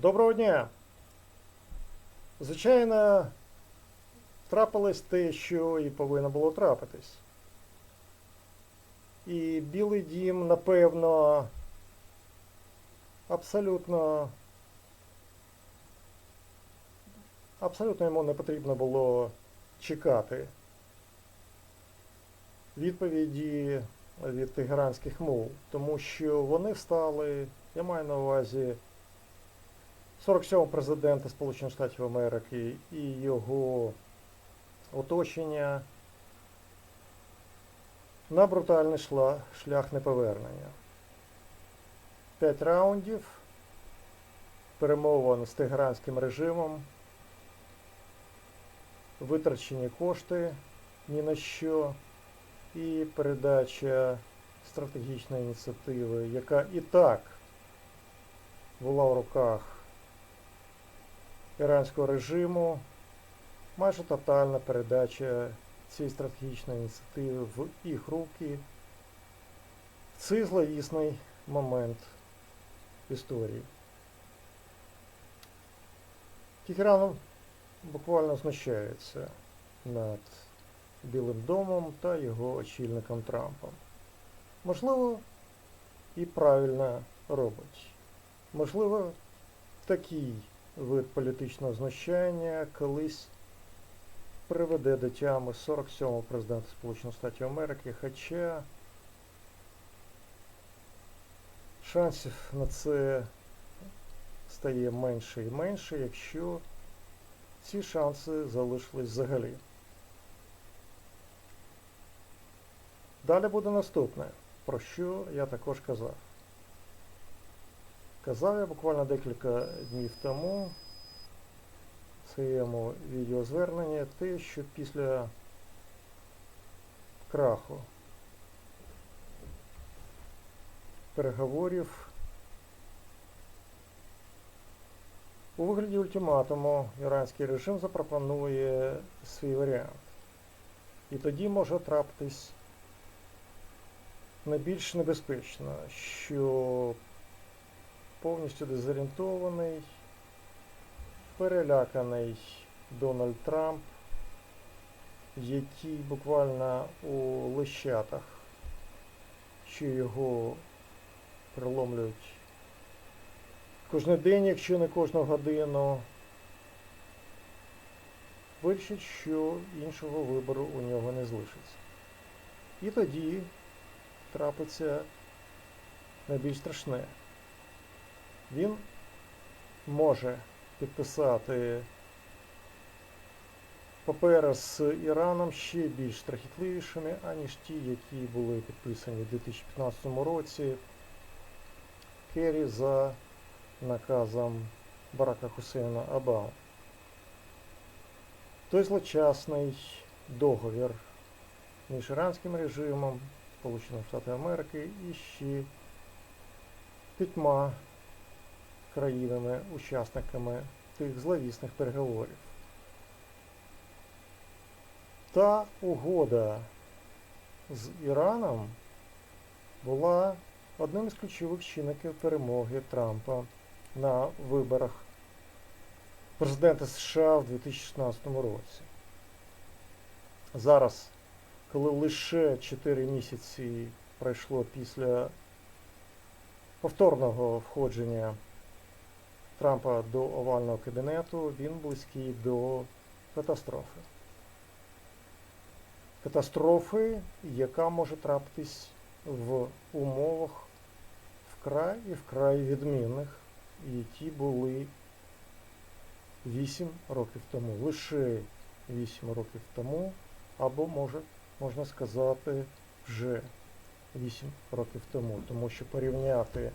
Доброго дня! Звичайно, трапилось те, що і повинно було трапитись. І Білий дім, напевно, абсолютно. Абсолютно йому не потрібно було чекати відповіді від тегеранських мов, тому що вони встали, я маю на увазі 47-го президента Сполучених Штатів Америки і його оточення на брутальний шлях неповернення. П'ять раундів. Перемовин з тегеранським режимом, витрачені кошти ні на що. І передача стратегічної ініціативи, яка і так була в руках іранського режиму, майже тотальна передача цієї стратегічної ініціативи в їх руки в цей зловісний момент історії. Тегеран буквально знущається над Білим домом та його очільником Трампом. Можливо, і правильно робить. Можливо, такий вид політичного знущання колись приведе до тями 47-го президента Сполучених Штатів Америки, хоча шансів на це стає менше і менше, якщо ці шанси залишились взагалі. Далі буде наступне, про що я також казав. Казав я буквально декілька днів тому в своєму відеозверненні те, що після краху переговорів у вигляді ультиматуму іранський режим запропонує свій варіант. І тоді може трапитись найбільш небезпечно, що повністю дезорієнтований, переляканий Дональд Трамп, який буквально у лищатах, що його приломлюють кожен день, якщо не кожну годину, вирішить, що іншого вибору у нього не залишиться. І тоді трапиться найбільш страшне. Він може підписати папери з Іраном ще більш страхітливішими, аніж ті, які були підписані у 2015 році Керрі за наказом Барака Хусейна Обами. Той злочасний договір між іранським режимом Сполучених Штатів Америки і ще п'ятьма країнами, учасниками тих зловісних переговорів. Та угода з Іраном була одним із ключових чинників перемоги Трампа на виборах президента США в 2016 році. Зараз коли лише 4 місяці пройшло після повторного входження Трампа до овального кабінету, він близький до катастрофи. Катастрофи, яка може трапитись в умовах вкрай і вкрай відмінних, які були 8 років тому, лише 8 років тому, або може можна сказати, вже 8 років тому, тому що порівняти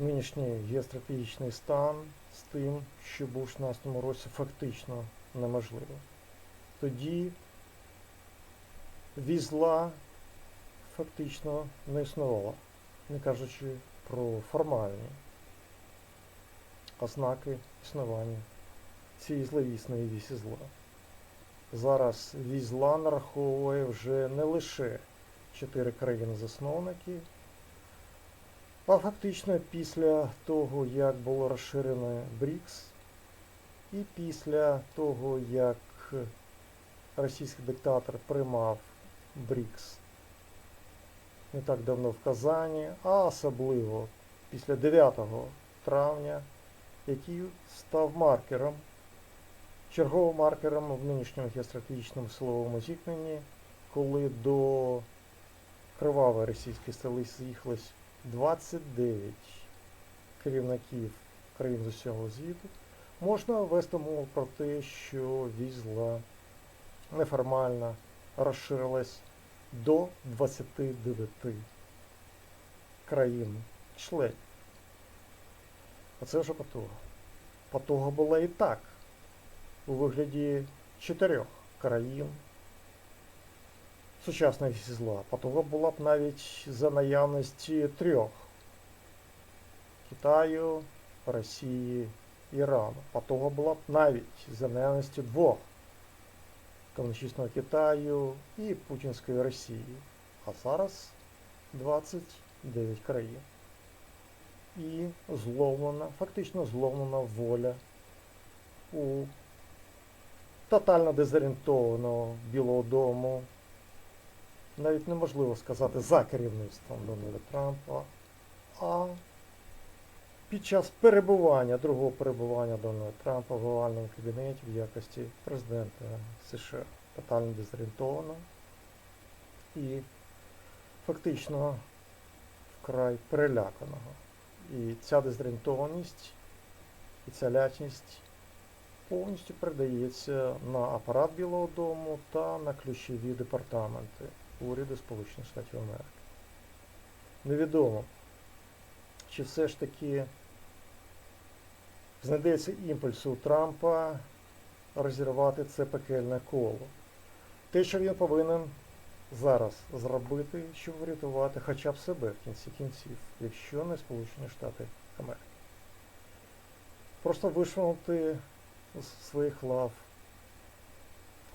нинішній геостратегічний стан з тим, що був у 16 році, фактично неможливо. Тоді візла фактично не існувала, не кажучи про формальні ознаки існування цієї зловісної вісі зла зараз візла нараховує вже не лише чотири країни-засновники, А фактично після того, як було розширене БРІКС, і після того, як російський диктатор приймав БРІКС не так давно в Казані, а особливо після 9 травня, який став маркером, черговим маркером в нинішньому геостратегічному силовому зіткненні, коли до кривавої російської столиці з'їхалось 29 керівників країн з усього світу, можна вести мову про те, що візла неформально розширилась до 29 країн членів. Оце вже потуга. Потуга була і так, у вигляді чотирьох країн сучасної зла. Потуга була б навіть за наявності трьох Китаю, Росії, Ірану. Потуга була б навіть за наявності двох комуністичного Китаю і Путінської Росії. А зараз 29 країн. І зловлена, фактично зловлена воля у тотально дезорієнтованого Білого Дому. Навіть неможливо сказати за керівництвом Дональда Трампа, а під час перебування, другого перебування Дональда Трампа в овальному кабінеті в якості президента США. Тотально дезорієнтовано. І фактично вкрай переляканого. І ця дезорієнтованість і ця лячність повністю передається на апарат Білого Дому та на ключові департаменти уряду Сполучених Штатів Америки. Невідомо, чи все ж таки знайдеться імпульс у Трампа розірвати це пекельне коло. Те, що він повинен зараз зробити, щоб врятувати хоча б себе в кінці кінців, якщо не Сполучені Штати Америки. Просто вишвинути з своїх лав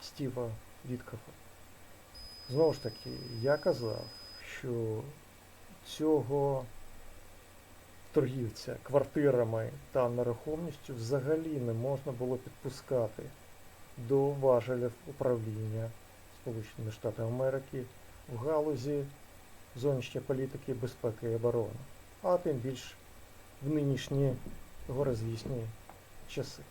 Стіва Віткофа. Знову ж таки, я казав, що цього торгівця квартирами та нерухомістю взагалі не можна було підпускати до важелів управління Сполученими Штатами Америки в галузі зовнішньої політики, безпеки і оборони, а тим більш в нинішні горозвісні часи.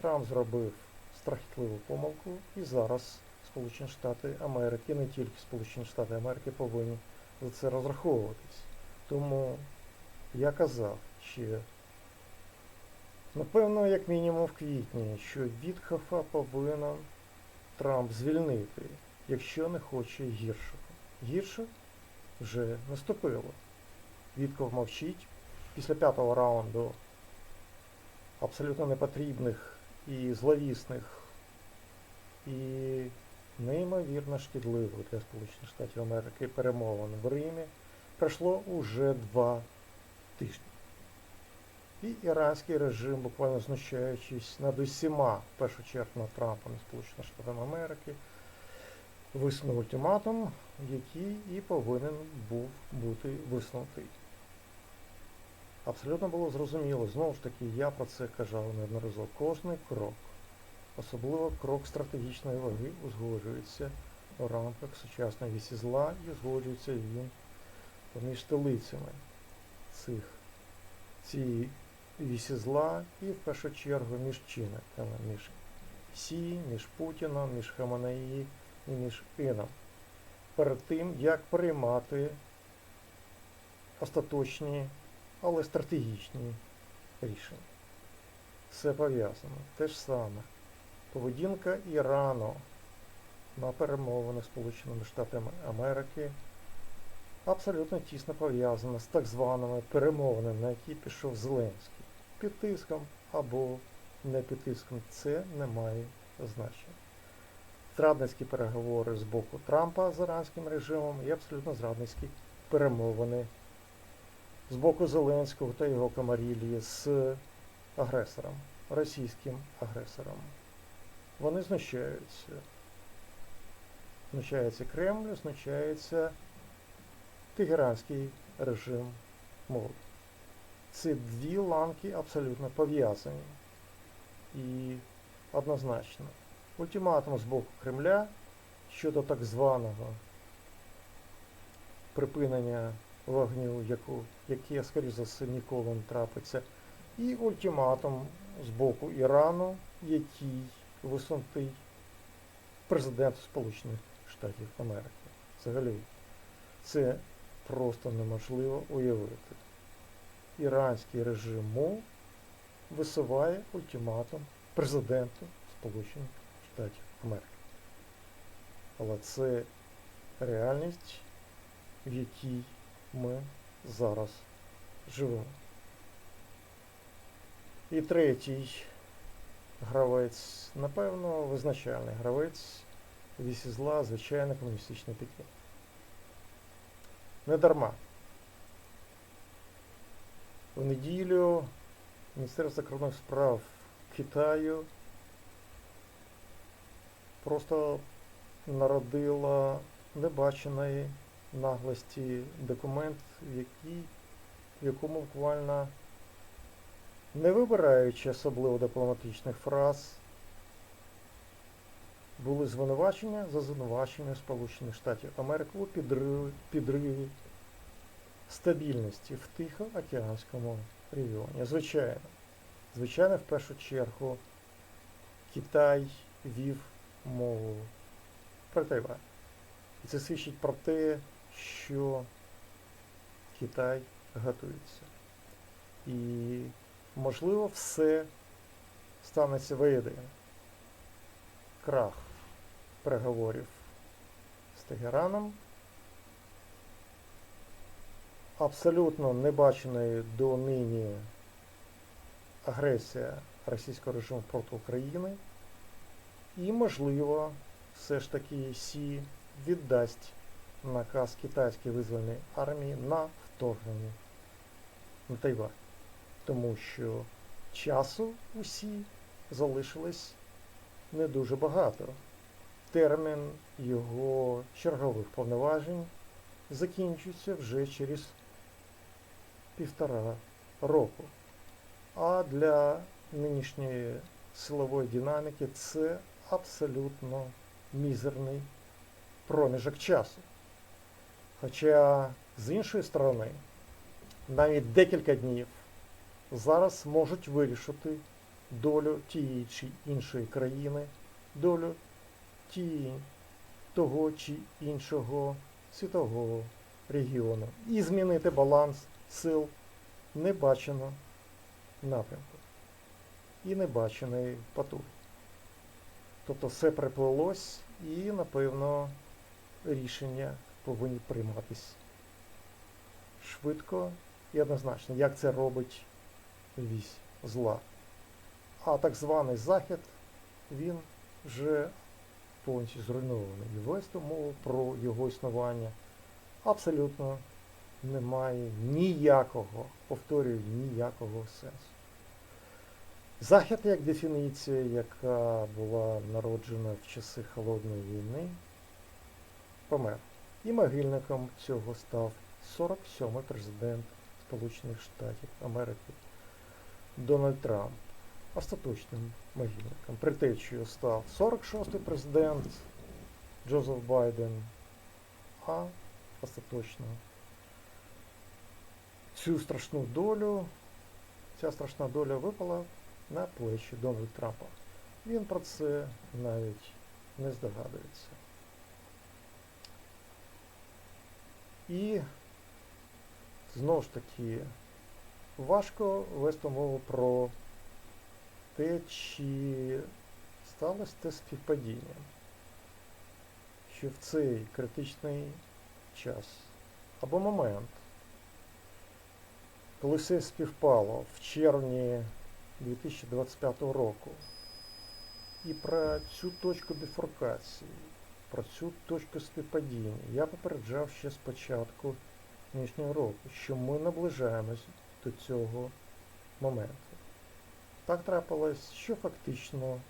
Трамп зробив страхітливу помилку і зараз Сполучені Штати Америки, не тільки Сполучені Штати Америки повинні за це розраховуватись. Тому я казав ще, напевно, як мінімум в квітні, що Вітхофа повинен Трамп звільнити, якщо не хоче гіршого. Гірше вже наступило. Вітков мовчить після п'ятого раунду абсолютно непотрібних і зловісних і неймовірно шкідливих для Сполучених Штатів Америки перемовин в Римі пройшло уже два тижні. І іранський режим, буквально знущаючись над усіма, в першу чергу над Трампом і Сполученими Штатами Америки, висунув ультиматум, який і повинен був бути висунутий. Абсолютно було зрозуміло, знову ж таки, я про це казав неодноразово. Кожний крок, особливо крок стратегічної ваги, узгоджується у рамках сучасної вісі зла і узгоджується він поміж столицями цих цієї вісі зла і в першу чергу між чинниками, між Сі, між Путіном, між Хаманаї і між Іном. Перед тим, як приймати остаточні, але стратегічні рішення. Все пов'язано. Те ж саме. Поведінка Ірану на перемовини Сполученими Штатами Америки абсолютно тісно пов'язана з так званими перемовинами, на які пішов Зеленський. Під тиском або не під тиском. Це не має значення. Зрадницькі переговори з боку Трампа з іранським режимом і абсолютно зрадницькі перемовини з боку Зеленського та його камарілії з агресором, російським агресором. Вони знущаються. Знущається Кремль, знущається Тегеранський режим мови. Це дві ланки абсолютно пов'язані. І однозначно. Ультиматум з боку Кремля щодо так званого припинення вогню, яку, яке, скоріш за все, ніколи не трапиться, і ультиматум з боку Ірану, який висунутий президенту Сполучених Штатів Америки. Взагалі, це просто неможливо уявити. Іранський режим МО висуває ультиматум президенту Сполучених Штатів Америки. Але це реальність, в якій ми зараз живемо. І третій гравець, напевно, визначальний гравець вісі зла, звичайно, комуністичний Пекін. Не дарма. В неділю Міністерство закордонних справ Китаю просто народило небаченої наглості документ, в, який, в якому буквально не вибираючи особливо дипломатичних фраз, були звинувачення за звинувачення Сполучених Штатів Америки у підриві, підриві стабільності в Тихоокеанському регіоні. Звичайно, звичайно, в першу чергу Китай вів мову про Тайвань. І це свідчить про те, що Китай готується. І, можливо, все станеться воєдино. Крах переговорів з Тегераном, абсолютно небаченої до нині агресія російського режиму проти України, і, можливо, все ж таки Сі віддасть наказ китайській визвольній армії на вторгнення на Тайвань. Тому що часу усі залишилось не дуже багато. Термін його чергових повноважень закінчується вже через півтора року. А для нинішньої силової динаміки це абсолютно мізерний проміжок часу. Хоча, з іншої сторони, навіть декілька днів зараз можуть вирішити долю тієї чи іншої країни, долю тієї, того чи іншого світового регіону. І змінити баланс сил небачено напрямку. І небаченої потуги. Тобто все приплилось і, напевно, рішення повинні прийматись швидко і однозначно, як це робить вісь зла. А так званий Захід, він вже повністю зруйнований. І вести мову про його існування абсолютно немає ніякого, повторюю, ніякого сенсу. Захід як дефініція, яка була народжена в часи Холодної війни, помер. І могильником цього став 47-й президент Сполучених Штатів Америки Дональд Трамп. Остаточним могильником. Притечею став 46-й президент Джозеф Байден, а остаточно цю страшну долю, ця страшна доля випала на плечі Дональда Трампа. Він про це навіть не здогадується. І знову ж таки важко вести мову про те, чи сталося те співпадіння, що в цей критичний час або момент, коли все співпало в червні 2025 року, і про цю точку біфуркації, про цю точку співпадіння я попереджав ще з початку нинішнього року, що ми наближаємось до цього моменту. Так трапилось, що фактично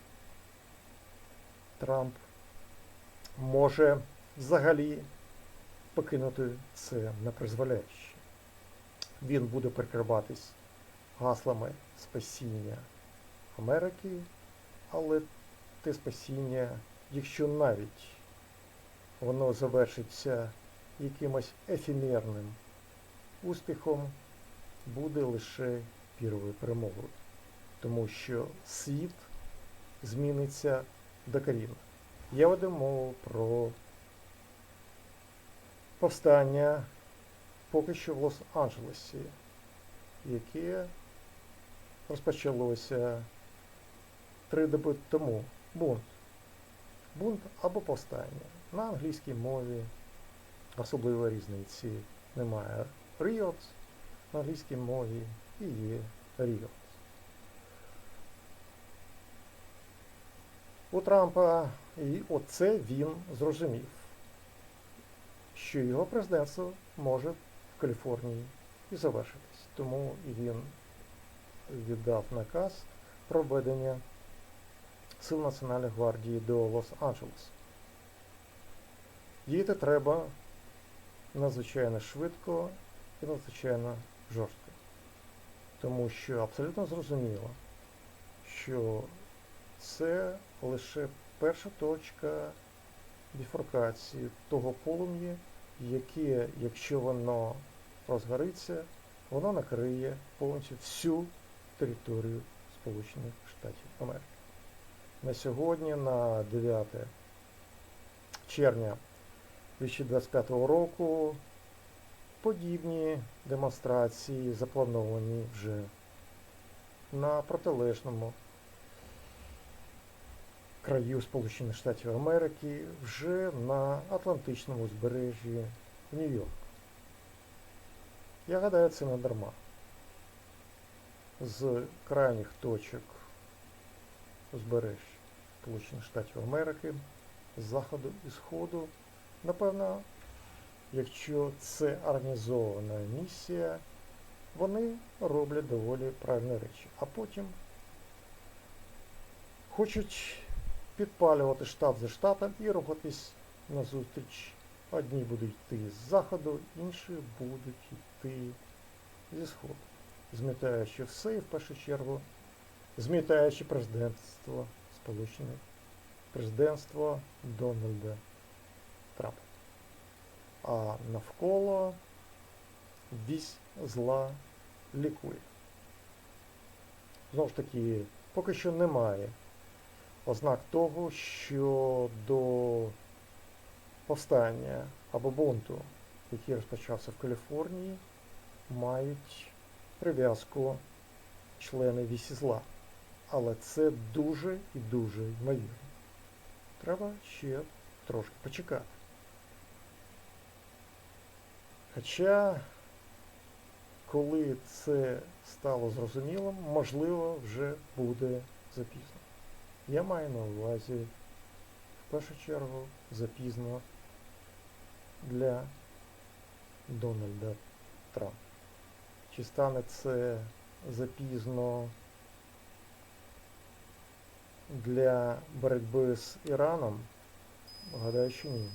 Трамп може взагалі покинути це на призволяще. він буде прикриватись гаслами спасіння Америки, але те спасіння, якщо навіть воно завершиться якимось ефемерним успіхом, буде лише піровою перемогою, тому що світ зміниться докорінно. Я веду мову про повстання поки що в Лос-Анджелесі, яке розпочалося три доби тому. Бунт. Бунт або повстання. На англійській мові особливої різниці немає. Riot на англійській мові і є Riot. У Трампа і оце він зрозумів, що його президентство може в Каліфорнії і завершитись. Тому він віддав наказ про введення Сил Національної гвардії до Лос-Анджелес. Діяти треба надзвичайно швидко і надзвичайно жорстко. Тому що абсолютно зрозуміло, що це лише перша точка біфуркації того полум'я, яке, якщо воно розгориться, воно накриє повністю всю територію Сполучених Штатів Америки. На сьогодні, на 9 червня 2025 року, подібні демонстрації заплановані вже на протилежному краю Сполучених Штатів Америки, вже на Атлантичному узбережжі Нью-Йорк. Я гадаю, це не дарма. З крайніх точок узбережжя Сполучених Штатів Америки, з заходу і сходу, напевно, якщо це організована місія, вони роблять доволі правильні речі. А потім хочуть підпалювати штат за штатом і рухатись назустріч. Одні будуть йти з заходу, інші будуть йти зі сходу, змітаючи все і в першу чергу змітаючи президентство Сполучених президентство Дональда. А навколо вісь зла лікує. Знову ж таки, поки що немає ознак того, що до повстання або бунту, який розпочався в Каліфорнії, мають прив'язку члени вісі зла. Але це дуже і дуже ймовірно. Треба ще трошки почекати. Хоча, коли це стало зрозумілим, можливо, вже буде запізно. Я маю на увазі, в першу чергу, запізно для Дональда Трампа. Чи стане це запізно для боротьби з Іраном? Гадаю, що ні.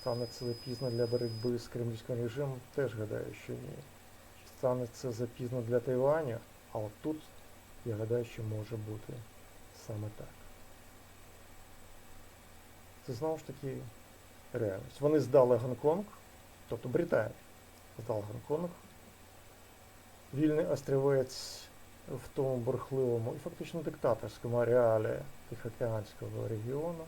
Стане це запізно для боротьби з кремлівським режимом? Теж гадаю, що ні. Стане це запізно для Тайваню? А от тут я гадаю, що може бути саме так. Це знову ж таки реальність. Вони здали Гонконг, тобто Британія здала Гонконг, вільний острівець в тому бурхливому і фактично диктаторському ареалі Тихоокеанського регіону,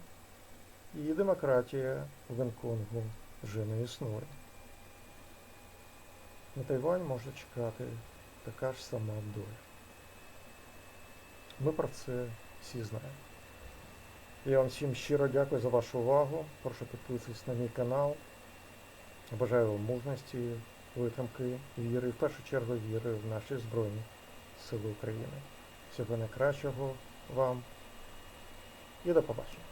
і демократія в Гонконгу вже не існує. На Тайвань може чекати така ж сама доля. Ми про це всі знаємо. Я вам всім щиро дякую за вашу увагу. Прошу підписуватись на мій канал. Бажаю вам мужності, витримки, віри, в першу чергу віри в наші Збройні Сили України. Всього найкращого вам і до побачення.